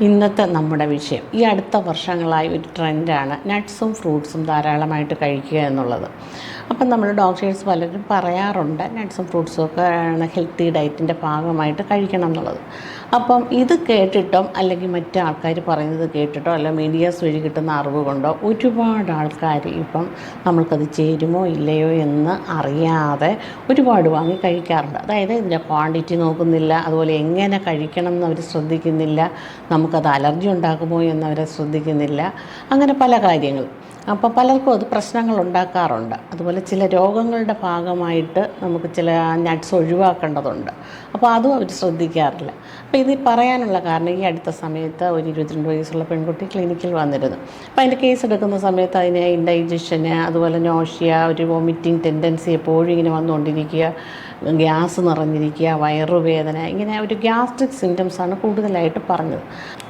ഇന്നത്തെ നമ്മുടെ വിഷയം. ഈ അടുത്ത വർഷങ്ങളായി ഒരു ട്രെൻഡാണ് നട്ട്സും ഫ്രൂട്ട്സും ധാരാളമായിട്ട് കഴിക്കുക എന്നുള്ളത്. അപ്പം നമ്മൾ ഡോക്ടേഴ്സ് പലരും പറയാറുണ്ട് നട്ട്സും ഫ്രൂട്ട്സും ഒക്കെ ആണ് ഹെൽത്തി ഡയറ്റിന്റെ ഭാഗമായിട്ട് കഴിക്കണം എന്നുള്ളത്. അപ്പം ഇത് കേട്ടിട്ടോ അല്ലെങ്കിൽ മറ്റു ആൾക്കാർ പറയുന്നത് കേട്ടിട്ടോ അല്ലെങ്കിൽ മീഡിയാസ് വഴി കിട്ടുന്ന അറിവ് കൊണ്ടോ ഒരുപാട് ആൾക്കാർ ഇപ്പം നമ്മൾക്കത് ചേരുമോ ഇല്ലയോ എന്ന് അറിയാതെ ഒരുപാട് വാങ്ങി കഴിക്കാറുണ്ട്. അതായത് ഇതിന്റെ ക്വാണ്ടിറ്റി നോക്കുന്നില്ല അതുപോലെ എങ്ങനെ കഴിക്കണം എന്ന് അവർ ശ്രദ്ധിക്കുന്നില്ല നമുക്കത് അലർജി ഉണ്ടാക്കുമോ എന്നവരെ ശ്രദ്ധിക്കുന്നില്ല അങ്ങനെ പല കാര്യങ്ങൾ. അപ്പോൾ പലർക്കും അത് പ്രശ്നങ്ങൾ ഉണ്ടാക്കാറുണ്ട് അതുപോലെ ചില രോഗങ്ങളുടെ ഭാഗമായിട്ട് നമുക്ക് ചില നട്ട്സ് ഒഴിവാക്കേണ്ടതുണ്ട്. അപ്പോൾ അതും അവർ ശ്രദ്ധിക്കാറില്ല. അപ്പോൾ ഇത് പറയാനുള്ള കാരണം ഈ അടുത്ത സമയത്ത് ഒരു ഇരുപത്തിരണ്ട് വയസ്സുള്ള പെൺകുട്ടി ക്ലിനിക്കിൽ വന്നിരുന്നു. അപ്പോൾ അതിന്റെ കേസ് എടുക്കുന്ന സമയത്ത് അതിന് ഇൻഡൈജഷന് അതുപോലെ നോഷിയ ഒരു വോമിറ്റിംഗ് ടെൻഡൻസി എപ്പോഴും ഇങ്ങനെ വന്നുകൊണ്ടിരിക്കുക. ഗ്യാസ് നിറഞ്ഞിരിക്കുക വയറുവേദന ഇങ്ങനെ ഒരു ഗ്യാസ്ട്രിക് സിംറ്റംസാണ് കൂടുതലായിട്ട് പറഞ്ഞത്.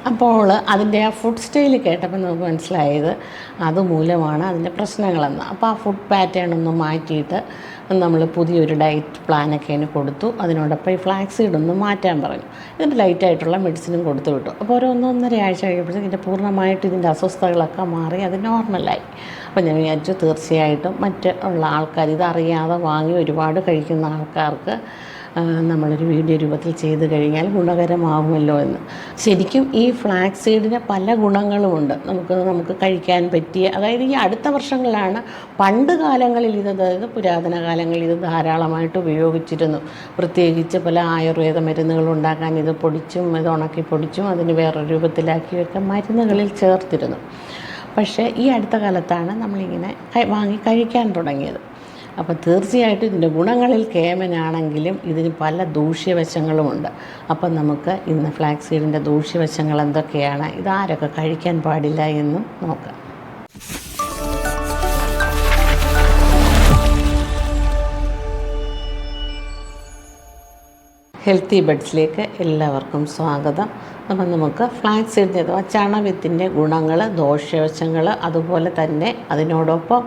അപ്പോൾ അതിന്റെ ആ ഫുഡ് സ്റ്റൈൽ കേട്ടപ്പോൾ നമുക്ക് മനസ്സിലായത് അതുമൂലമാണ് അതിന്റെ പ്രശ്നങ്ങളെന്ന്. അപ്പോൾ ആ ഫുഡ് പാറ്റേൺ ഒന്ന് മാറ്റിയിട്ട് നമ്മൾ പുതിയൊരു ഡയറ്റ് പ്ലാനൊക്കെ അതിന് കൊടുത്തു. അതിനോടൊപ്പം ഈ ഫ്ലാക്സീഡ് സീഡ് ഒന്ന് മാറ്റാൻ പറഞ്ഞു. ഇതിന്റെ ലൈറ്റായിട്ടുള്ള മെഡിസിനും കൊടുത്തു വിട്ടു. അപ്പോൾ ഒരു ഒന്നൊന്നര ആഴ്ച കഴിഞ്ഞപ്പോഴത്തേക്കും ഇതിന്റെ പൂർണമായിട്ട് ഇതിന്റെ അസ്വസ്ഥതകളൊക്കെ മാറി അത് നോർമലായി അപ്പോൾ ഞാൻ വിചാരിച്ചു തീർച്ചയായിട്ടും മറ്റ് ഉള്ള ആൾക്കാർ ഇതറിയാതെ വാങ്ങി ഒരുപാട് കഴിക്കുന്ന ആൾക്കാർക്ക് നമ്മളൊരു വീഡിയോ രൂപത്തിൽ ചെയ്ത് കഴിഞ്ഞാൽ ഗുണകരമാകുമല്ലോ എന്ന്. ശരിക്കും ഈ ഫ്ലാക്സ് സീഡിന് പല ഗുണങ്ങളുമുണ്ട്. നമുക്ക് നമുക്ക് കഴിക്കാൻ പറ്റിയ അതായത് ഈ അടുത്ത വർഷങ്ങളിലാണ് പണ്ട് കാലങ്ങളിൽ ഇത് അതായത് പുരാതന കാലങ്ങളിൽ ഇത് ധാരാളമായിട്ട് ഉപയോഗിച്ചിരുന്നു. പ്രത്യേകിച്ച് പല ആയുർവേദ മരുന്നുകൾ ഉണ്ടാക്കാൻ ഇത് പൊടിച്ചും ഇത് ഉണക്കി പൊടിച്ചും അതിന് വേറെ രൂപത്തിലാക്കിയൊക്കെ മരുന്നുകളിൽ ചേർത്തിരുന്നു. പക്ഷേ ഈ അടുത്ത കാലത്താണ് നമ്മളിങ്ങനെ വാങ്ങി കഴിക്കാൻ തുടങ്ങിയത്. അപ്പോൾ തീർച്ചയായിട്ടും ഇതിന്റെ ഗുണങ്ങളിൽ കേമനാണെങ്കിലും ഇതിന് പല ദൂഷ്യവശങ്ങളുമുണ്ട്. അപ്പം നമുക്ക് ഇന്ന് ഫ്ലാക്സ് സീഡിന്റെ ദൂഷ്യവശങ്ങൾ എന്തൊക്കെയാണ്? ഇതാരൊക്കെ കഴിക്കാൻ പാടില്ല എന്നും നോക്കാം. ഹെൽത്തി ബഡ്സിലേക്ക് എല്ലാവർക്കും സ്വാഗതം. അപ്പം നമുക്ക് ഫ്ലാക്സ് സീഡിന്റെ അഥവാ ചണവിത്തിന്റെ ഗുണങ്ങൾ ദോഷവശങ്ങൾ അതുപോലെ തന്നെ അതിനോടൊപ്പം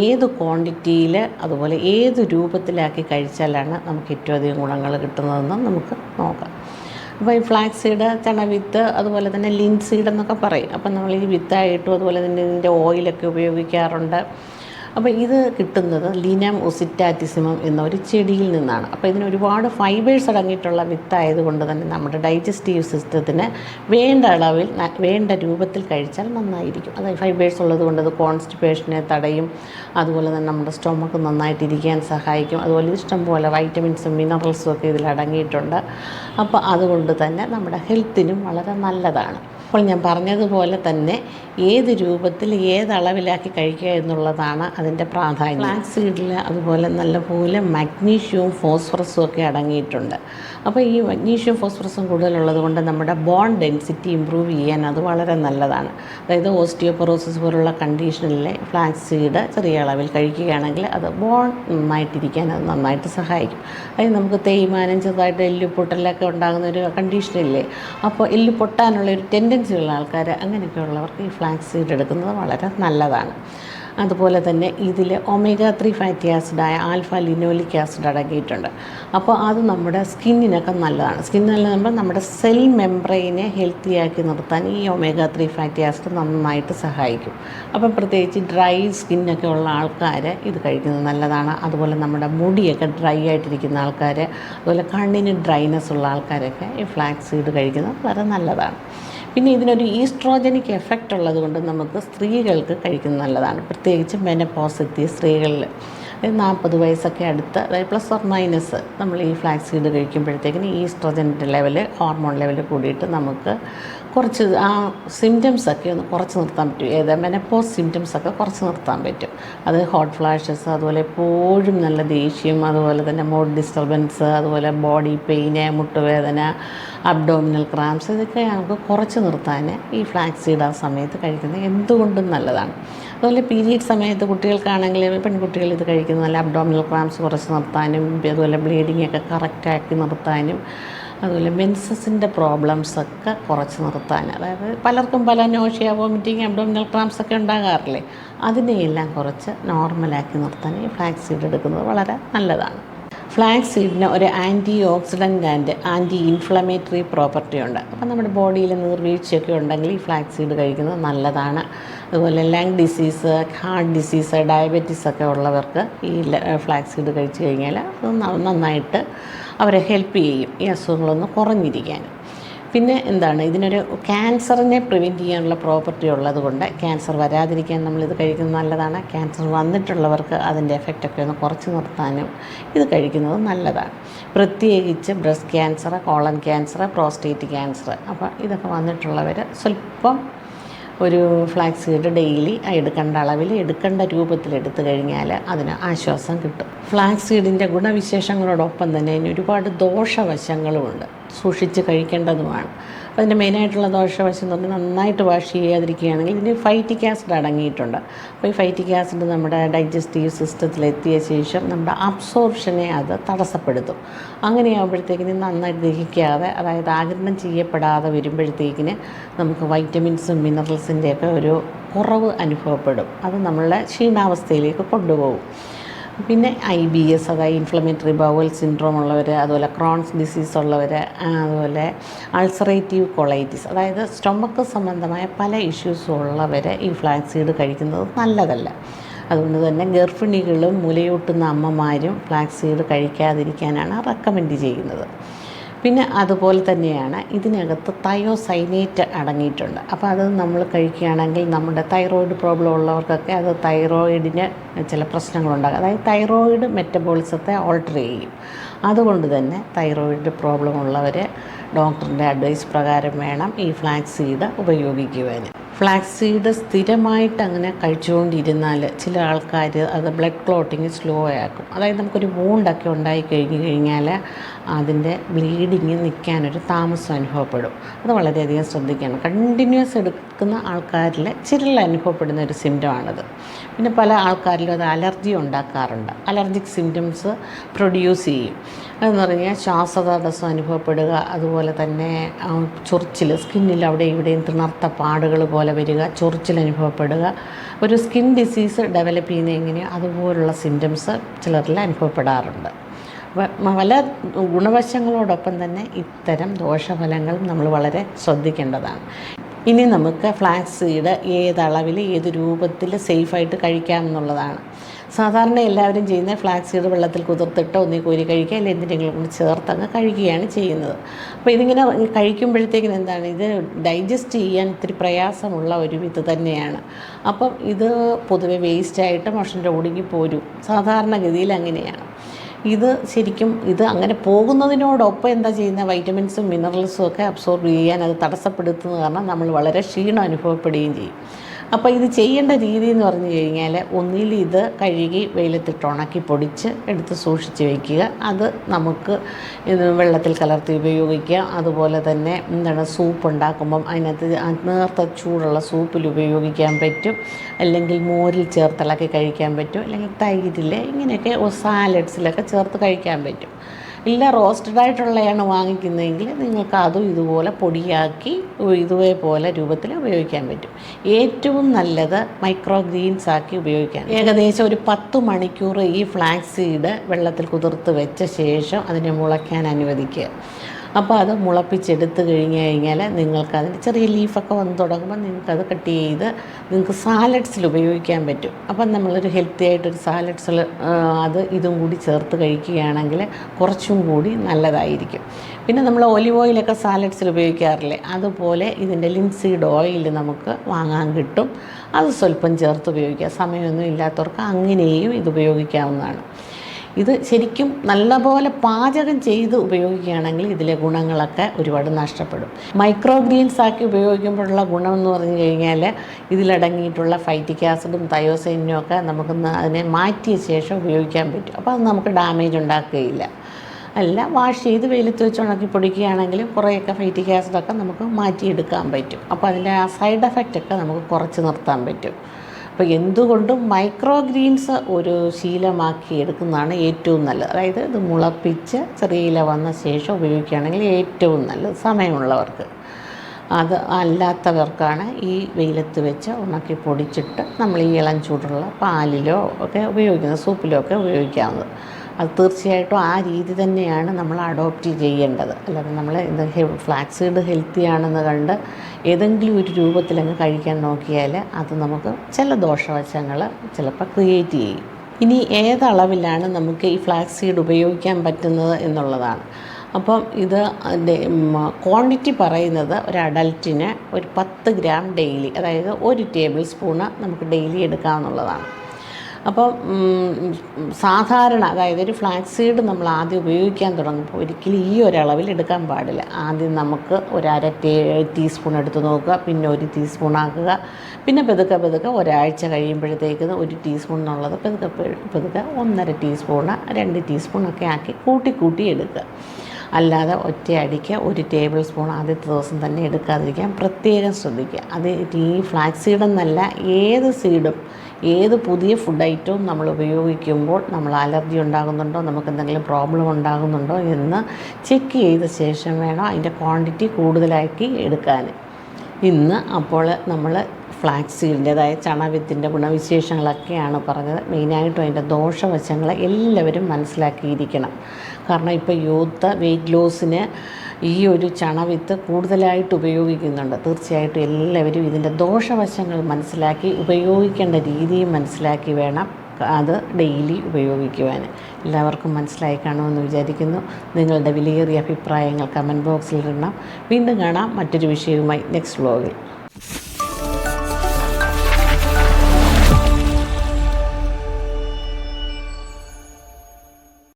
ഏത് ക്വാണ്ടിറ്റിയിൽ അതുപോലെ ഏത് രൂപത്തിലാക്കി കഴിച്ചാലാണ് നമുക്ക് ഏറ്റവും അധികം ഗുണങ്ങൾ കിട്ടുന്നതെന്നും നമുക്ക് നോക്കാം. അപ്പോൾ ഈ ഫ്ലാക്സ് സീഡ് ചണവിത്ത് അതുപോലെ തന്നെ ലിൻസീഡ് എന്നൊക്കെ പറയും. അപ്പം നമ്മൾ ഈ വിത്തായിട്ടും അതുപോലെ തന്നെ ഇതിന്റെ ഓയിലൊക്കെ ഉപയോഗിക്കാറുണ്ട്. അപ്പോൾ ഇത് കിട്ടുന്നത് ലിനം ഒസിറ്റാറ്റിസിമം എന്ന ഒരു ചെടിയിൽ നിന്നാണ്. അപ്പോൾ ഇതിന് ഒരുപാട് ഫൈബേഴ്സ് അടങ്ങിയിട്ടുള്ള വിത്തായതുകൊണ്ട് തന്നെ നമ്മുടെ ഡൈജസ്റ്റീവ് സിസ്റ്റത്തിന് വേണ്ട അളവിൽ വേണ്ട രൂപത്തിൽ കഴിച്ചാൽ നന്നായിരിക്കും. അതായത് ഫൈബേഴ്സ് ഉള്ളത് കൊണ്ട് അത് കോൺസ്റ്റിപ്പേഷനെ തടയും. അതുപോലെ തന്നെ നമ്മുടെ സ്റ്റൊമക്ക് നന്നായിട്ടിരിക്കാൻ സഹായിക്കും. അതുപോലെ ഇഷ്ടം പോലെ വൈറ്റമിൻസും മിനറൽസും ഒക്കെ ഇതിൽ അടങ്ങിയിട്ടുണ്ട്. അപ്പോൾ അതുകൊണ്ട് തന്നെ നമ്മുടെ ഹെൽത്തിനും വളരെ നല്ലതാണ്. അപ്പോൾ ഞാൻ പറഞ്ഞതുപോലെ തന്നെ ഏത് രൂപത്തിൽ ഏത് അളവിലാക്കി കഴിക്കുക എന്നുള്ളതാണ് അതിന്റെ പ്രാധാന്യം. ഫ്ലാക്സ് സീഡിൽ അതുപോലെ നല്ലപോലെ മഗ്നീഷ്യവും ഫോസ്ഫറസും ഒക്കെ അടങ്ങിയിട്ടുണ്ട്. അപ്പോൾ ഈ മഗ്നീഷ്യം ഫോസ്ഫറസും കൂടുതലുള്ളത് കൊണ്ട് നമ്മുടെ ബോൺ ഡെൻസിറ്റി ഇമ്പ്രൂവ് ചെയ്യാൻ അത് വളരെ നല്ലതാണ്. അതായത് ഓസ്റ്റിയോപൊറോസിസ് പോലുള്ള കണ്ടീഷനിലെ ഫ്ലാക്സ് സീഡ് ചെറിയ അളവിൽ കഴിക്കുകയാണെങ്കിൽ അത് ബോൺ നന്നായിട്ടിരിക്കാൻ അത് നന്നായിട്ട് സഹായിക്കും. അതായത് നമുക്ക് തേയ്മാനം ചെറുതായിട്ട് എല്ല് പൊട്ടലൊക്കെ ഉണ്ടാകുന്ന ഒരു കണ്ടീഷനില്ലേ അപ്പോൾ എല്ല് പൊട്ടാനുള്ള ഒരു ടെൻഡൻസി ഉള്ള ആൾക്കാർ അങ്ങനെയൊക്കെയുള്ളവർക്ക് ഈ ഫ്ലാക്സ് സീഡ് എടുക്കുന്നത് വളരെ നല്ലതാണ്. അതുപോലെ തന്നെ ഇതിൽ ഒമേഗ ത്രീ ഫാറ്റി ആസിഡായ ആൽഫ ലിനോലിക് ആസിഡ് അടങ്ങിയിട്ടുണ്ട്. അപ്പോൾ അത് നമ്മുടെ സ്കിന്നിനൊക്കെ നല്ലതാണ്. സ്കിൻ നല്ല നമ്മുടെ സെൽ മെംബ്രെയിനെ ഹെൽത്തിയാക്കി നിർത്താൻ ഈ ഒമേഗ ത്രീ ഫാറ്റി ആസിഡ് നന്നായിട്ട് സഹായിക്കും. അപ്പം പ്രത്യേകിച്ച് ഡ്രൈ സ്കിന്നൊക്കെ ഉള്ള ആൾക്കാർ ഇത് കഴിക്കുന്നത് നല്ലതാണ്. അതുപോലെ നമ്മുടെ മുടിയൊക്കെ ഡ്രൈ ആയിട്ടിരിക്കുന്ന ആൾക്കാർ അതുപോലെ കണ്ണിന് ഡ്രൈനെസ് ഉള്ള ആൾക്കാരൊക്കെ ഈ ഫ്ലാക്സ് സീഡ് കഴിക്കുന്നത് വളരെ നല്ലതാണ്. പിന്നെ ഇതിനൊരു ഈസ്ട്രോജനിക് എഫക്റ്റ് ഉള്ളതുകൊണ്ട് നമുക്ക് സ്ത്രീകൾക്ക് കഴിക്കുന്നത് നല്ലതാണ്. പ്രത്യേകിച്ച് മെനപ്പോസെത്തിയ സ്ത്രീകളിൽ നാൽപ്പത് വയസ്സൊക്കെ അടുത്ത് അതായത് പ്ലസ് ഓർ മൈനസ് നമ്മൾ ഈ ഫ്ലാക്സ് സീഡ് കഴിക്കുമ്പോഴത്തേക്കിന് ഈസ്ട്രോജന്റെ ലെവൽ ഹോർമോൺ ലെവൽ കൂടിയിട്ട് നമുക്ക് കുറച്ച് ആ സിംറ്റംസ് ഒക്കെ ഒന്ന് കുറച്ച് നിർത്താൻ പറ്റും. ഏത് സിംറ്റംസ് ഒക്കെ കുറച്ച് നിർത്താൻ പറ്റും. അത് ഹോട്ട് ഫ്ലാഷസ് അതുപോലെ എപ്പോഴും നല്ല ദേഷ്യം അതുപോലെ തന്നെ മൂഡ് ഡിസ്റ്റർബൻസ് അതുപോലെ ബോഡി പെയിന് മുട്ടുവേദന അബ്ഡോമിനൽ ക്രാംസ് ഇതൊക്കെ നമുക്ക് കുറച്ച് നിർത്താൻ ഈ ഫ്ലാക്സ് സീഡ് ആ സമയത്ത് കഴിക്കുന്നത് എന്തുകൊണ്ടും നല്ലതാണ്. അതുപോലെ പീരീഡ് സമയത്ത് കുട്ടികൾക്കാണെങ്കിൽ പെൺകുട്ടികൾ ഇത് കഴിക്കുന്നത് നല്ല അബ്ഡോമിനൽ ക്രാംസ് കുറച്ച് നിർത്താനും അതുപോലെ ബ്ലീഡിംഗ് ഒക്കെ കറക്റ്റാക്കി നിർത്താനും അതുപോലെ മെൻസസിന്റെ പ്രോബ്ലംസൊക്കെ കുറച്ച് നിർത്താൻ. അതായത് പലർക്കും പല നോഷ്യ വോമിറ്റിങ് അബ്ഡോമിനൽ ക്രാംസ് ഒക്കെ ഉണ്ടാകാറില്ലേ? അതിനെയെല്ലാം കുറച്ച് നോർമലാക്കി നിർത്താൻ ഈ ഫ്ലാക്സ് സീഡ് എടുക്കുന്നത് വളരെ നല്ലതാണ്. ഫ്ലാക്സ് സീഡിന് ഒരു antioxidant and anti inflammatory property ഉണ്ട് അപ്പോൾ നമ്മുടെ ബോഡിയിൽ നീർവീഴ്ചയൊക്കെ ഉണ്ടെങ്കിൽ ഈ ഫ്ലാക്സ് സീഡ് കഴിക്കുന്നത് നല്ലതാണ്. അതുപോലെ lung disease heart disease diabetes ഒക്കെ ഉള്ളവർക്ക് ഈ ഫ്ലാക്സ് സീഡ് കഴിച്ചു കഴിഞ്ഞാൽ അത് നന്നായിട്ട് അവരെ ഹെൽപ്പ് ചെയ്യും ഈ അസുഖങ്ങളൊന്ന് കുറഞ്ഞിരിക്കാൻ പിന്നെ എന്താണ്? ഇതിനൊരു ക്യാൻസറിനെ പ്രിവെന്റ് ചെയ്യാനുള്ള പ്രോപ്പർട്ടി ഉള്ളത് കൊണ്ട് ക്യാൻസർ വരാതിരിക്കാൻ നമ്മളിത് കഴിക്കുന്നത് നല്ലതാണ്. ക്യാൻസർ വന്നിട്ടുള്ളവർക്ക് അതിന്റെ എഫക്റ്റൊക്കെ ഒന്ന് കുറച്ച് നിർത്താനും ഇത് കഴിക്കുന്നത് നല്ലതാണ്. പ്രത്യേകിച്ച് breast cancer colon cancer prostate cancer അപ്പോൾ ഇതൊക്കെ വന്നിട്ടുള്ളവർ സ്വല്പം ഒരു ഫ്ലാക്സ് സീഡ് ഡെയിലി എടുക്കേണ്ട അളവിൽ എടുക്കേണ്ട രൂപത്തിൽ എടുത്തു കഴിഞ്ഞാൽ അതിന് ആശ്വാസം കിട്ടും. ഫ്ലാക്സ് സീഡിന്റെ ഗുണവിശേഷങ്ങളോടൊപ്പം തന്നെ അതിന് ഒരുപാട് ദോഷവശങ്ങളുമുണ്ട്. സൂക്ഷിച്ച് കഴിക്കേണ്ടതുമാണ്. അതിന്റെ മെയിനായിട്ടുള്ള ദോഷവശം എന്ന് പറഞ്ഞാൽ നന്നായിട്ട് വാഷ് ചെയ്യാതിരിക്കുകയാണെങ്കിൽ ഇതിന് ഫൈറ്റിക് ആസിഡ് അടങ്ങിയിട്ടുണ്ട്. അപ്പോൾ ഈ ഫൈറ്റിക് ആസിഡ് നമ്മുടെ ഡൈജസ്റ്റീവ് സിസ്റ്റത്തിൽ എത്തിയ ശേഷം നമ്മുടെ അബ്സോർപ്ഷനെ അത് തടസ്സപ്പെടുത്തും. അങ്ങനെയാകുമ്പോഴത്തേക്കിന് നന്നായിട്ട് ദഹിക്കാതെ അതായത് ആഗിരണം ചെയ്യപ്പെടാതെ വരുമ്പോഴത്തേക്കിന് നമുക്ക് വൈറ്റമിൻസും മിനറൽസിന്റെയൊക്കെ ഒരു കുറവ് അനുഭവപ്പെടും. അത് നമ്മളെ ക്ഷീണാവസ്ഥയിലേക്ക് കൊണ്ടുപോകും. പിന്നെ ഐ ബി എസ് അതായത് ഇൻഫ്ലമേറ്ററി ബവൽ സിൻഡ്രോം ഉള്ളവർ അതുപോലെ ക്രോൺസ് ഡിസീസ് ഉള്ളവർ അതുപോലെ അൾസറേറ്റീവ് കൊളൈറ്റിസ് അതായത് സ്റ്റൊമക്ക് സംബന്ധമായ പല ഇഷ്യൂസും ഉള്ളവർ ഈ ഫ്ലാക്സീഡ് കഴിക്കുന്നത് നല്ലതല്ല. അതുകൊണ്ട് തന്നെ ഗർഭിണികളും മുലയൂട്ടുന്ന അമ്മമാരും ഫ്ലാക്സീഡ് സീഡ് കഴിക്കാതിരിക്കാനാണ് റെക്കമെൻഡ് ചെയ്യുന്നത്. പിന്നെ അതുപോലെ തന്നെയാണ് ഇതിനകത്ത് തയോസൈനേറ്റ് അടങ്ങിയിട്ടുണ്ട്. അപ്പോൾ അത് നമ്മൾ കഴിക്കുകയാണെങ്കിൽ നമ്മുടെ തൈറോയിഡ് പ്രോബ്ലം ഉള്ളവർക്കൊക്കെ അത് തൈറോയിഡിന് ചില പ്രശ്നങ്ങളുണ്ടാകും. അതായത് തൈറോയിഡ് മെറ്റബോളിസത്തെ ഓൾട്ടർ ചെയ്യും. അതുകൊണ്ട് തന്നെ തൈറോയിഡ് പ്രോബ്ലം ഉള്ളവർ ഡോക്ടറിന്റെ അഡ്വൈസ് പ്രകാരം വേണം ഈ ഫ്ലാക്സ് സീഡ് ഉപയോഗിക്കുവാൻ. ഫ്ലാക്സ് സീഡ് സ്ഥിരമായിട്ട് അങ്ങനെ കഴിച്ചുകൊണ്ടിരുന്നാൽ ചില ആൾക്കാർ അത് ബ്ലഡ് ക്ലോട്ടിങ് സ്ലോ ആക്കും. അതായത് നമുക്കൊരു വൂണ്ടൊക്കെ ഉണ്ടായി കഴിഞ്ഞ് കഴിഞ്ഞാൽ അതിന്റെ ബ്ലീഡിങ് നിൽക്കാനൊരു താമസം അനുഭവപ്പെടും. അത് വളരെയധികം ശ്രദ്ധിക്കണം. കണ്ടിന്യൂസ് എടുക്കുന്ന ആൾക്കാരിൽ ചിരൽ അനുഭവപ്പെടുന്ന ഒരു സിംറ്റമാണത് പിന്നെ പല ആൾക്കാരിലും അത് അലർജി ഉണ്ടാക്കാറുണ്ട്. അലർജിക് സിംറ്റംസ് പ്രൊഡ്യൂസ് ചെയ്യും. അതെന്ന് പറഞ്ഞാൽ ശ്വാസതടസ്സം അനുഭവപ്പെടുക അതുപോലെ തന്നെ ചൊറിച്ചിൽ സ്കിന്നിൽ അവിടെ ഇവിടെയും തിണർത്ത പാടുകൾ പോലെ വരിക ചൊറിച്ചിൽ അനുഭവപ്പെടുക. ഒരു സ്കിൻ ഡിസീസ് ഡെവലപ്പ് ചെയ്യുന്ന എങ്ങനെയോ അതുപോലുള്ള സിംറ്റംസ് ചിലരിൽ അനുഭവപ്പെടാറുണ്ട്. പല ഗുണവശങ്ങളോടൊപ്പം തന്നെ ഇത്തരം ദോഷഫലങ്ങളും നമ്മൾ വളരെ ശ്രദ്ധിക്കേണ്ടതാണ്. ഇനി നമുക്ക് ഫ്ലാക്സ് സീഡ് ഏത് അളവിൽ ഏത് രൂപത്തിൽ സേഫായിട്ട് കഴിക്കാം എന്നുള്ളതാണ്. സാധാരണ എല്ലാവരും ചെയ്യുന്ന ഫ്ലാക്സ് സീഡ് വെള്ളത്തിൽ കുതിർത്തിട്ട് ഒന്നി കോരി കഴിക്കുക അല്ലെങ്കിൽ എന്തിനെങ്കിലും കൂടി ചേർത്ത് അങ്ങ് കഴിക്കുകയാണ് ചെയ്യുന്നത്. അപ്പോൾ ഇതിങ്ങനെ കഴിക്കുമ്പോഴത്തേക്കിന് എന്താണ് ഇത് ഡൈജസ്റ്റ് ചെയ്യാൻ ഇത്തിരി പ്രയാസമുള്ള ഒരു ഇത് തന്നെയാണ്. അപ്പം ഇത് പൊതുവെ വേസ്റ്റായിട്ട് മോഷന്റെ ഒടുങ്ങി പോരും. സാധാരണഗതിയിൽ അങ്ങനെയാണ്. ഇത് ശരിക്കും ഇത് അങ്ങനെ പോകുന്നതിനോടൊപ്പം എന്താ ചെയ്യുന്ന വൈറ്റമിൻസും മിനറൽസും ഒക്കെ അബ്സോർബ് ചെയ്യാൻ അത് തടസ്സപ്പെടുത്തുന്നത് കാരണം നമ്മൾ വളരെ ക്ഷീണം അനുഭവപ്പെടുകയും ചെയ്യും. അപ്പോൾ ഇത് ചെയ്യേണ്ട രീതി എന്ന് പറഞ്ഞു കഴിഞ്ഞാൽ ഒന്നിൽ ഇത് കഴുകി വെയിലത്തിട്ട് ഉണക്കി പൊടിച്ച് എടുത്ത് സൂക്ഷിച്ച് വയ്ക്കുക അത് നമുക്ക് വെള്ളത്തിൽ കലർത്തി ഉപയോഗിക്കുക അതുപോലെ തന്നെ എന്താണ് സൂപ്പ് ഉണ്ടാക്കുമ്പം അതിനകത്ത് നേർത്ത ചൂടുള്ള സൂപ്പിൽ ഉപയോഗിക്കാൻ പറ്റും. അല്ലെങ്കിൽ മോരിൽ ചേർത്തിളക്കി കഴിക്കാൻ പറ്റും. അല്ലെങ്കിൽ തൈരിൽ ഇങ്ങനെയൊക്കെ സാലഡ്സിലൊക്കെ ചേർത്ത് കഴിക്കാൻ പറ്റും. ഇല്ല റോസ്റ്റഡ് ആയിട്ടുള്ളതാണ് വാങ്ങിക്കുന്നതെങ്കിൽ നിങ്ങൾക്ക് അതും ഇതുപോലെ പൊടിയാക്കി ഇതുപോലെ രൂപത്തിൽ ഉപയോഗിക്കാൻ പറ്റും. ഏറ്റവും നല്ലത് മൈക്രോ ഗ്രീൻസ് ആക്കി ഉപയോഗിക്കാൻ ഏകദേശം ഒരു പത്ത് മണിക്കൂർ ഈ ഫ്ലാക്സ് സീഡ് വെള്ളത്തിൽ കുതിർത്ത് വെച്ച ശേഷം അതിനെ മുളയ്ക്കാൻ അനുവദിക്കുക. അപ്പോൾ അത് മുളപ്പിച്ചെടുത്ത് കഴിഞ്ഞ് കഴിഞ്ഞാൽ നിങ്ങൾക്ക് അതിന്റെ ചെറിയ ലീഫൊക്കെ വന്ന് തുടങ്ങുമ്പോൾ നിങ്ങൾക്കത് കട്ട് ചെയ്ത് നിങ്ങൾക്ക് സാലഡ്സിൽ ഉപയോഗിക്കാൻ പറ്റും. അപ്പം നമ്മളൊരു ഹെൽത്തി ആയിട്ടൊരു സാലഡ്സിൽ അത് ഇതും കൂടി ചേർത്ത് കഴിക്കുകയാണെങ്കിൽ കുറച്ചും കൂടി നല്ലതായിരിക്കും. പിന്നെ നമ്മൾ ഒലിവ് ഓയിലൊക്കെ സാലഡ്സിൽ ഉപയോഗിക്കാറില്ലേ? അതുപോലെ ഇതിന്റെ ലിൻസീഡ് ഓയിൽ നമുക്ക് വാങ്ങാൻ കിട്ടും. അത് സ്വല്പം ചേർത്ത് ഉപയോഗിക്കുക സമയമൊന്നും ഇല്ലാത്തവർക്ക് അങ്ങനെയും ഇത് ഉപയോഗിക്കാവുന്നതാണ്. ഇത് ശരിക്കും നല്ലപോലെ പാചകം ചെയ്ത് ഉപയോഗിക്കുകയാണെങ്കിൽ ഇതിലെ ഗുണങ്ങളൊക്കെ ഒരുപാട് നഷ്ടപ്പെടും. മൈക്രോ ഗ്രീൻസ് ആക്കി ഉപയോഗിക്കുമ്പോഴുള്ള ഗുണം എന്ന് പറഞ്ഞു കഴിഞ്ഞാൽ ഇതിലടങ്ങിയിട്ടുള്ള ഫൈറ്റിക് ആസിഡും തയോസൈനും ഒക്കെ നമുക്ക് അതിനെ മാറ്റിയ ശേഷം ഉപയോഗിക്കാൻ പറ്റും. അപ്പോൾ അത് നമുക്ക് ഡാമേജ് ഉണ്ടാക്കുകയില്ല. അല്ല വാഷ് ചെയ്ത് വെയിലത്ത് വെച്ച് ഉണക്കി പൊടിക്കുകയാണെങ്കിൽ കുറേയൊക്കെ ഫൈറ്റിക് ആസിഡൊക്കെ നമുക്ക് മാറ്റിയെടുക്കാൻ പറ്റും. അപ്പോൾ അതിന്റെ ആ സൈഡ് എഫക്റ്റൊക്കെ നമുക്ക് കുറച്ച് നിർത്താൻ പറ്റും. അപ്പോൾ എന്തുകൊണ്ടും മൈക്രോ ഗ്രീൻസ് ഒരു ശീലമാക്കി എടുക്കുന്നതാണ് ഏറ്റവും നല്ലത്. അതായത് ഇത് മുളപ്പിച്ച് ചെറിയ ഇല വന്ന ശേഷം ഉപയോഗിക്കുകയാണെങ്കിൽ ഏറ്റവും നല്ലത് സമയമുള്ളവർക്ക്. അത് അല്ലാത്തവർക്കാണ് ഈ വെയിലത്ത് വെച്ച് ഉണക്കി പൊടിച്ചിട്ട് നമ്മൾ ഈ ഇളം ചൂടുള്ള പാലിലോ ഒക്കെ ഉപയോഗിക്കുന്നത് സൂപ്പിലോ ഒക്കെ ഉപയോഗിക്കാവുന്നത്. അത് തീർച്ചയായിട്ടും ആ രീതി തന്നെയാണ് നമ്മൾ അഡോപ്റ്റ് ചെയ്യേണ്ടത്. അല്ലാതെ നമ്മൾ ഇത് ഫ്ലാക്സീഡ് സീഡ് ഹെൽത്തി ആണെന്ന് കണ്ട് ഏതെങ്കിലും ഒരു രൂപത്തിലങ്ങ് കഴിക്കാൻ നോക്കിയാൽ അത് നമുക്ക് ചില ദോഷവശങ്ങൾ ചിലപ്പോൾ ക്രിയേറ്റ് ചെയ്യും. ഇനി ഏതളവിലാണ് നമുക്ക് ഈ ഫ്ലാക്സ് സീഡ് ഉപയോഗിക്കാൻ പറ്റുന്നത് എന്നുള്ളതാണ്. അപ്പം ഇത് ക്വാണ്ടിറ്റി പറയുന്നത് ഒരു അഡൽറ്റിന് ഒരു പത്ത് ഗ്രാം ഡെയിലി അതായത് ഒരു ടേബിൾ സ്പൂണ് നമുക്ക് ഡെയിലി എടുക്കാവുന്നതാണ്. അപ്പം സാധാരണ അതായത് ഒരു ഫ്ലാക്സ് സീഡ് നമ്മൾ ആദ്യം ഉപയോഗിക്കാൻ തുടങ്ങുമ്പോൾ ഒരിക്കലും ഈ ഒരളവിൽ എടുക്കാൻ പാടില്ല. ആദ്യം നമുക്ക് ഒരു അര ടീസ്പൂൺ എടുത്ത് നോക്കുക പിന്നെ ഒരു ടീസ്പൂൺ ആക്കുക പിന്നെ പതുക്കെ പതുക്കെ ഒരാഴ്ച കഴിയുമ്പോഴത്തേക്ക് ഒരു ടീസ്പൂൺ എന്നുള്ളത് പതുക്കെ പതുക്കെ ഒന്നര ടീസ്പൂണ് രണ്ട് ടീസ്പൂണൊക്കെ ആക്കി കൂട്ടി കൂട്ടി എടുക്കുക. അല്ലാതെ ഒറ്റയടിക്ക് ഒരു ടേബിൾ സ്പൂൺ ആദ്യത്തെ ദിവസം തന്നെ എടുക്കാതിരിക്കാൻ പ്രത്യേകം ശ്രദ്ധിക്കുക. അത് ഈ ഫ്ലാക്സ് സീഡെന്നല്ല ഏത് സീഡും ഏത് പുതിയ ഫുഡ് ഐറ്റവും നമ്മൾ ഉപയോഗിക്കുമ്പോൾ നമ്മൾ അലർജി ഉണ്ടാകുന്നുണ്ടോ നമുക്ക് എന്തെങ്കിലും പ്രോബ്ലം ഉണ്ടാകുന്നുണ്ടോ എന്ന് ചെക്ക് ചെയ്ത ശേഷം വേണം അതിന്റെ ക്വാണ്ടിറ്റി കൂടുതലാക്കി എടുക്കാൻ. ഇന്ന് അപ്പോൾ നമ്മൾ ഫ്ലാക്സ് അതായത് ചണവിത്തിന്റെ ഗുണവിശേഷങ്ങളൊക്കെയാണ് പറഞ്ഞത്. മെയിനായിട്ടും അതിന്റെ ദോഷവശങ്ങൾ എല്ലാവരും മനസ്സിലാക്കിയിരിക്കണം. കാരണം ഇപ്പോൾ യൂത്ത് വെയിറ്റ് ലോസിന് ഈ ഒരു ചണവിത്ത് കൂടുതലായിട്ട് ഉപയോഗിക്കുന്നുണ്ട്. തീർച്ചയായിട്ടും എല്ലാവരും ഇതിന്റെ ദോഷവശങ്ങൾ മനസ്സിലാക്കി ഉപയോഗിക്കേണ്ട രീതിയും മനസ്സിലാക്കി വേണം അത് ഡെയിലി ഉപയോഗിക്കുവാൻ. എല്ലാവർക്കും മനസ്സിലായി കാണുമെന്ന് വിചാരിക്കുന്നു. നിങ്ങളുടെ വിലയേറിയ അഭിപ്രായങ്ങൾ കമന്റ് ബോക്സിൽ ഇടണം. വീണ്ടും കാണാം മറ്റൊരു വിഷയവുമായി നെക്സ്റ്റ് വ്ലോഗിൽ.